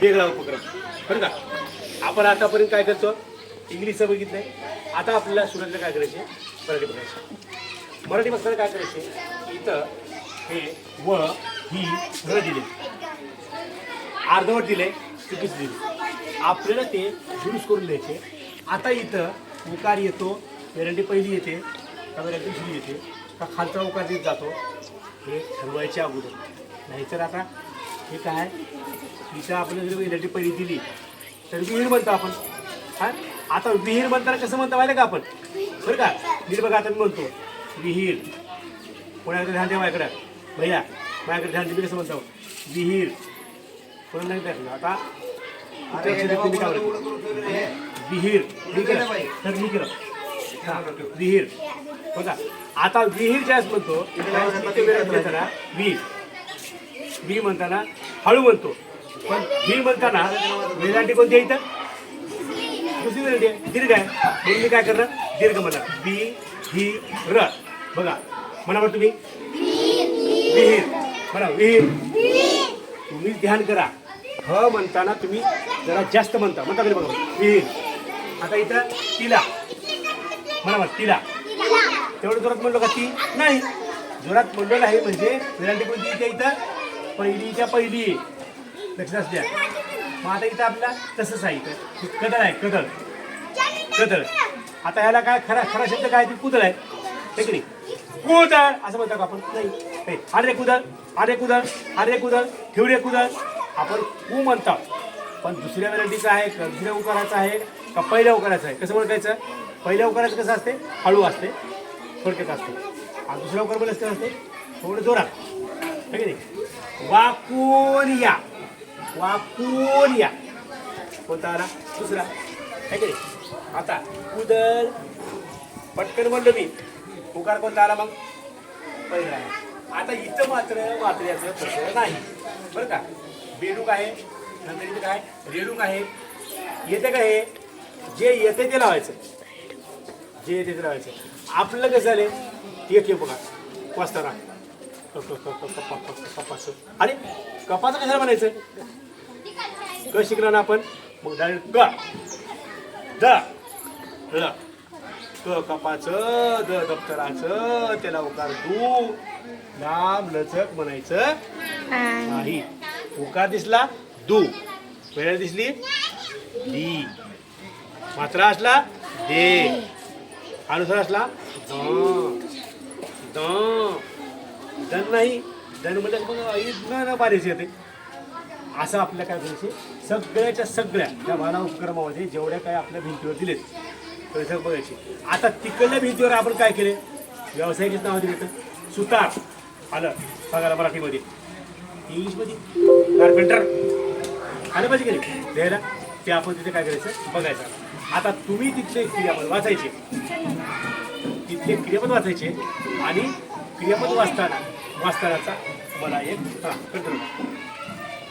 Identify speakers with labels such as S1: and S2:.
S1: वेगळा उपक्रम. बरं का? आपण आतापर्यंत काय करतो? इंग्लिशचं बघितलंय. आता आपल्याला स्टुडंटला काय करायचे मराठी बघायचे मराठी बघताना काय करायचे इथं हे व ही र दिले अर्धवट दिले चुकीच दिले आपल्याला ते दुरुस्त करून द्यायचे. आता इथं उकार येतो वेरंटी पहिली येते का दुसरी येते. का खालचा उकार देत जातो? हे ठरवायच्या अगोदर. नाहीतर आता हे काय? इथं आपल्याला जर वेरंटी पहिली दिली तर विहीर म्हणतो आपण. हा? आता विहीर म्हणताना कसं म्हणतो माहिती का आपण? बरं का? विहीर बघा आता मी म्हणतो विहीर. कोणाकडे ध्यान द्या माझ्याकडे? भैया माझ्याकडे ध्यान मी कसं म्हणतो? विहीर. कोणाला नाही द्यायचं आता आता तुम्ही काय? विहीर. मी केलं तर मी केलं हा, विहीर. बघा आता विहीर ज्यास म्हणतो विहीर. मी म्हणताना हळू म्हणतो. पण बी म्हणताना वेलांटी कोणती आहे इथं? दुसरी वेलांटी आहे. दीर्घ आहे. म्हणून मी काय करणार? दीर्घ म्हणणार. बी ही र. बघा. म्हणा बरं तुम्ही. विहीर. म्हणा विहीर. तुम्ही ध्यान करा. ह म्हणताना तुम्ही जरा जास्त म्हणता. म्हणता कधी बघा? विहीर. आता इथं तिला. म्हणा बरं तिला. तेवढं जोरात म्हणलो का ती? नाही. जोरात म्हणलो नाही. म्हणजे विरांटी कोणती इथे इथं? पहिलीच्या पहिली. लक्षात द्या. मग आता इथं आपला तसंच आहे इथं. कदळ आहे कदळ. कदळ. आता ह्याला काय खरा खरा शब्द काय? ती कुदळ आहे. ठीक नाही? कुदळ. असं म्हणतो का आपण. नाही. अरे कुदळ अरे कुदळ अरे कुदळ ठेवरे कुदळ. आपण कु म्हणतो. पण दुसऱ्या व्हरायटीचं आहे दुसऱ्या उकाराचं आहे का पहिल्या उकाराचं आहे? कसं म्हणायचं पहिल्या उकाराचं कसं असते? हळू असते. थोडक्यात असते. आणि दुसऱ्या उकार कसं कसं असते? थोडं जोरात. ठीक आहे नाही? वाकून या वाकून या कोणता आला? दुसरा. है की आता कुदल पटकन म्हणलो मी. पुकार कोणता आला मग? पहिला. आता इथं मात्र मात्र्याचं प्रश्न नाही. बरं का? बेडूक आहे नंतर इथं काय? रेडूक आहे. येते का हे? जे येते ते लावायचं. जे येते ते लावायचं. आपलं कसं झालं? एक एक बघा. वाचताना क- क- कपास कपाचं कशाला म्हणायचं? क शिकला ना आपण? मग डायरेक्ट क. द. ळ क कपाचं द दप्तराचं त्याला उकार दू. लांब लचक म्हणायचं नाही. उकार दिसला दू. वेळ दिसली दी. मात्रा असला दे. अनुसार असला द. द. धन नाही धन म्हणजे मग इथनं बारीच येते. असं आपल्या काय करायचे सगळ्याच्या सगळ्या त्या वाना उपक्रमामध्ये जेवढ्या काय आपल्या भिंतीवर दिलेत तेवढे बघायचे. आता तिकडल्या भिंतीवर आपण काय केले? व्यावसायिकच नाव दिले तर सुतार आलं बघायला मराठीमध्ये. इंग्लिशमध्ये कार्पेंटर आलं पाहिजे की नाही? द्यायला? ते आपण तिथे काय करायचं? बघायचं. आता तुम्ही तिथले क्रियापद वाचायचे. तिथले क्रियापद वाचायचे आणि क्रियापद वाचताना वाचतानाचा मला एक हां करतो